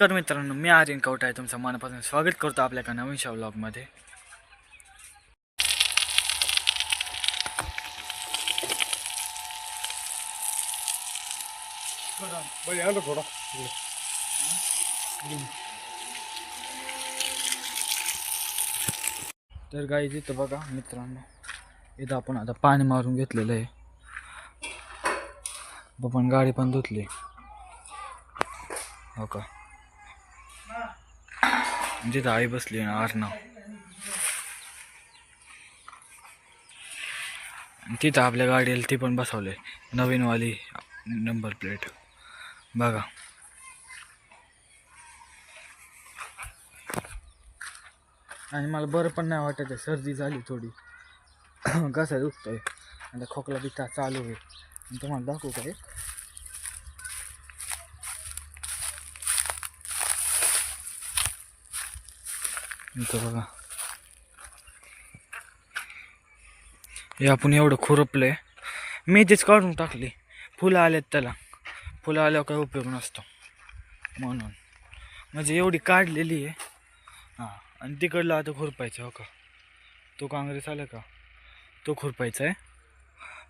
तर मित्रांनो मी आर्यन कवट आहे. तुमचं मनापासून स्वागत करतो आपल्या एका नवीन शो तर गाई तिथं बघा मित्रांनो इथं आपण आता पाणी मारून घेतलेलं आहे. पण गाडी पण धुतली. हो का? म्हणजे तिथं आई बसली ना. आरनाव तिथं आपल्या गाडीला ती पण बसवले नवीनवाली नंबर प्लेट बघा. आणि मला बरं पण नाही वाटत आहे सर्दी झाली थोडी. घसा दुखतोय. आता खोकला बिता चालू आहे. तुम्हाला दाखवू काय इथं बघा. हे आपण एवढं खुरपलंय. मेजेच काढून टाकली. फुलं आल्यात त्याला. फुलं आल्यावर काही उपयोग नसतो. म्हणून. म्हणजे एवढी काढलेली आहे. हां आणि तिकडलं आता खुरपायचं हो का? तो काँग्रेस आला का? तो खुरपायचा आहे.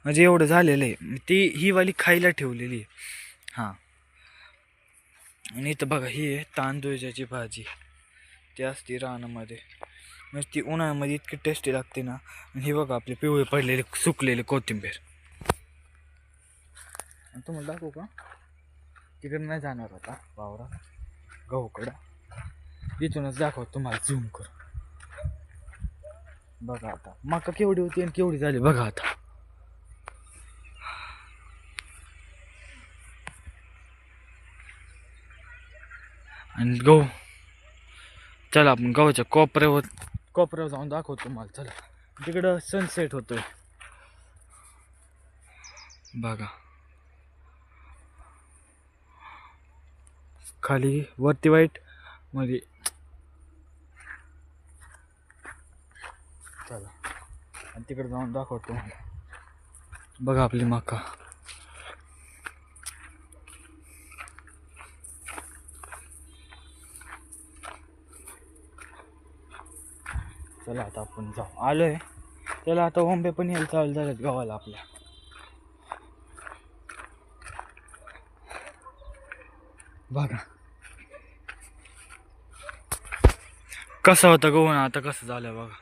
म्हणजे एवढं झालेलं आहे. ती ही वाली खायला ठेवलेली आहे. हां. आणि इथं बघा ही आहे तांदूळच्याची भाजी. ती असते रानामध्ये. म्हणजे ती उन्हाळ्यामध्ये इतकी टेस्टी लागते ना. आणि हे बघा आपले पिवळे पडलेले सुकलेले कोथिंबीर. आणि तुम्हाला दाखवू का? तिकडे नाही जाणार आता वावरा गहूकडं इथूनच दाखव तुम्हाला झूम कर बघा आता. मका केवढी होती आणि केवढी झाली बघा आता. आणि गहू. चला आपण गव्हाच्या कोपऱ्यावर कोपऱ्यावर जाऊन दाखवतो तुम्हाला. चला. तिकडं सनसेट होतोय. बघा. खाली वरती वाईटमध्ये चला. आणि तिकडे जाऊन दाखवतो बघा आपली मका. चला आता आपण जाऊ. आलोय. त्याला आता बॉम्बे पण यायला चालू झालेत गावाला आपल्या. बघा. कसं होतं गहू आता कसं झालं बघा.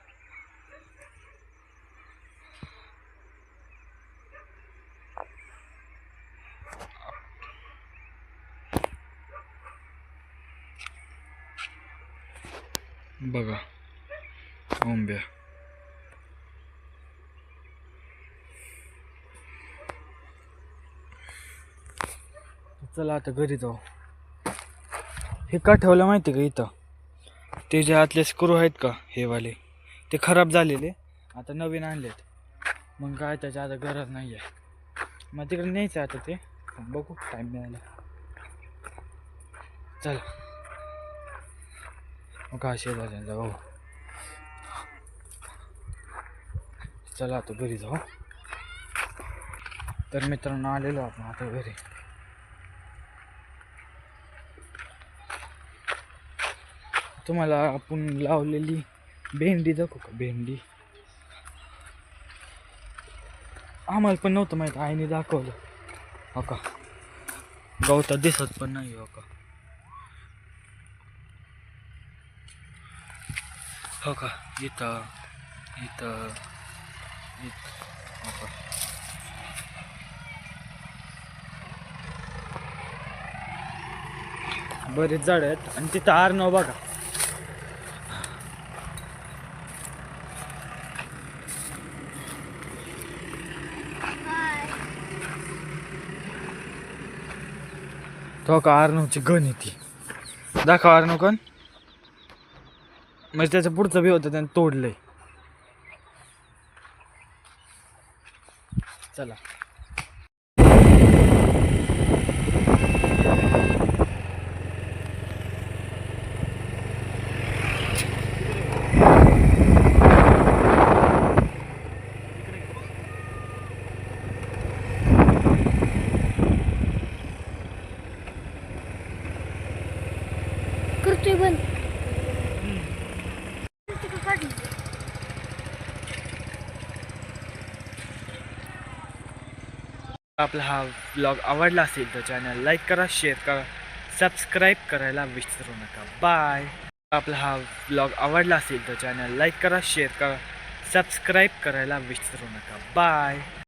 बघा. ओंब्या चला आता घरी जाऊ. हे का ठेवलं माहिती का इथं? ते जे आतले स्क्रू आहेत का हे वाले ते खराब झालेले आता नवीन आणलेत. मग काय त्याची आता गरज नाही आहे मग तिकडे न्यायचं आता ते. बघू टाईम मिळाला. चला. मग काय शेजारी भाऊ. चला आता घरी जाऊ. तर मित्रांनो आलेलो आपण आता घरी. तुम्हाला आपण लावलेली भेंडी दाखवू का? भेंडी. आम्हाला पण नव्हतं माहीत आईने दाखवलं. हो का? गवता दिसत पण नाही हो का? हो का? इथं इथं. बरेच झाड आहेत आणि तिथं आरनाव बघा. तो का आरनवची गण येते दाखव आरनव कण म्हणजे त्याचं पुढचं बी होतं त्याने तोडलंय. चला. आपला हा ब्लॉग आवडला असेल तर चॅनल लाईक करा शेअर करा सबस्क्राईब करायला विसरू नका. बाय आपला हा ब्लॉग आवडला असेल तर चॅनल लाईक करा शेअर करा सबस्क्राईब करायला विसरू नका. बाय